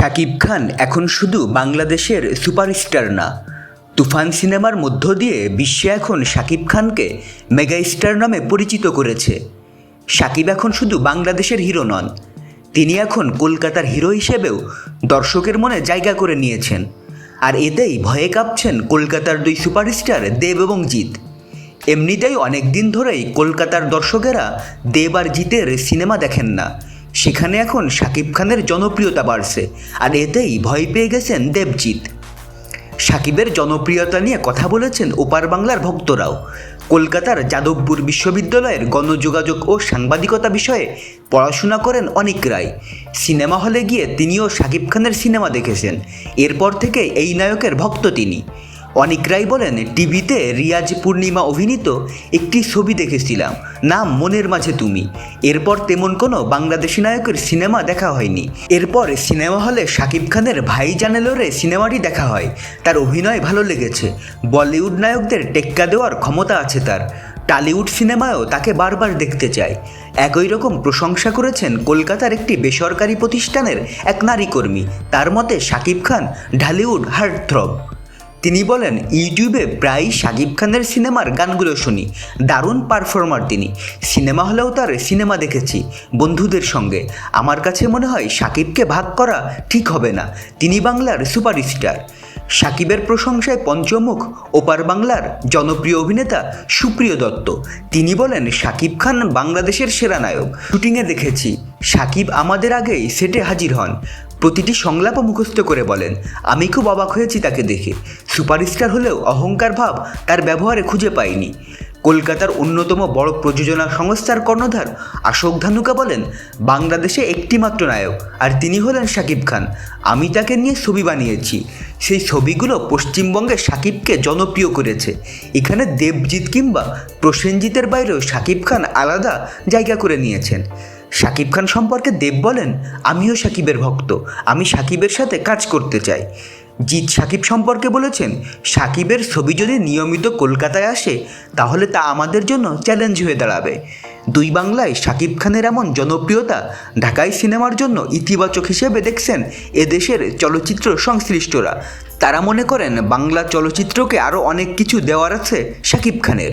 শাকিব খান এখন শুধু বাংলাদেশের সুপারস্টার না। তুফান সিনেমার মধ্য দিয়ে বিশ্বে এখন শাকিব খানকে মেগা স্টার নামে পরিচিত করেছে। শাকিব এখন শুধু বাংলাদেশের হিরো নন, তিনি এখন কলকাতার হিরো হিসেবেও দর্শকের মনে জায়গা করে নিয়েছেন। আর এতেই ভয়ে কাঁপছেন কলকাতার দুই সুপারস্টার দেব এবং জিৎ। এমনিতেই অনেক দিন ধরেই কলকাতার দর্শকেরা দেব আর জিতের সিনেমা দেখেন না। সেখানে এখন শাকিব খানের জনপ্রিয়তা বাড়ছে, আর এতেই ভয় পেয়ে গেছেন দেবজিৎ। সাকিবের জনপ্রিয়তা নিয়ে কথা বলেছেন ওপার বাংলার ভক্তরাও। কলকাতার যাদবপুর বিশ্ববিদ্যালয়ের গণযোগাযোগ ও সাংবাদিকতা বিষয়ে পড়াশোনা করেন অনিক রায়। সিনেমা হলে গিয়ে তিনিও শাকিব খানের সিনেমা দেখেছেন। এরপর থেকে এই নায়কের ভক্ত তিনি। অনিক রায় বলেন, টিভিতে রিয়াজ পূর্ণিমা অভিনীত একটি ছবি দেখেছিলাম, নাম মনের মাঝে তুমি। এরপর তেমন কোনো বাংলাদেশি নায়কের সিনেমা দেখা হয়নি। এরপর সিনেমা হলে শাকিব খানের ভাই জানেলোরে সিনেমাটি দেখা হয়। তার অভিনয় ভালো লেগেছে। বলিউড নায়কদের টেক্কা দেওয়ার ক্ষমতা আছে তার। টালিউড সিনেমায়ও তাকে বারবার দেখতে চাই। একই রকম প্রশংসা করেছেন কলকাতার একটি বেসরকারি প্রতিষ্ঠানের এক নারী কর্মী তার মতে শাকিব খান ঢালিউড হার্টথ্রব। তিনি বলেন, ইউটিউবে প্রায়ই শাকিব খানের সিনেমার গানগুলো শুনি। দারুণ পারফর্মার তিনি। সিনেমা হলেও তার সিনেমা দেখেছি, বন্ধুদের সঙ্গে। আমার কাছে মনে হয় শাকিবকে ভাগ করা ঠিক হবে না। তিনি বাংলার সুপারস্টার। সাকিবের প্রশংসায় পঞ্চমুখ, ওপার বাংলার জনপ্রিয় অভিনেতা সুপ্রিয় দত্ত। তিনি বলেন, সাকিব খান বাংলাদেশের সেরা নায়ক। শুটিংয়ে দেখেছি। সাকিব আমাদের আগেই সেটে হাজির হন। প্রতিটি সংলাপও মুখস্থ করে বলেন। আমি খুব অবাক হয়েছি তাকে দেখে। সুপারস্টার হলেও অহংকার ভাব তার ব্যবহারে খুঁজে পাইনি। কলকাতার অন্যতম বড় প্রযোজনা সংস্থার কর্ণধার অশোক ধানুকা বলেন, বাংলাদেশে একটিমাত্র নায়ক, আর তিনি হলেন শাকিব খান। আমি তাকে নিয়ে ছবি বানিয়েছি। সেই ছবিগুলো পশ্চিমবঙ্গে শাকিবকে জনপ্রিয় করেছে। এখানে দেবজিৎ কিংবা প্রসেনজিতের বাইরেও শাকিব খান আলাদা জায়গা করে নিয়েছেন। শাকিব খান সম্পর্কে দেব বলেন, আমিও শাকিবের ভক্ত। আমি শাকিবের সাথে কাজ করতে চাই। জিৎ সাকিব সম্পর্কে বলেছেন, সাকিবের ছবি যদি নিয়মিত কলকাতায় আসে, তাহলে তা আমাদের জন্য চ্যালেঞ্জ হয়ে দাঁড়াবে। দুই বাংলায় সাকিব খানের এমন জনপ্রিয়তা ঢাকাই সিনেমার জন্য ইতিবাচক হিসেবে দেখছেন এদেশের চলচ্চিত্র সংশ্লিষ্টরা। তারা মনে করেন, বাংলা চলচ্চিত্রকে আরও অনেক কিছু দেওয়ার আছে সাকিব খানের।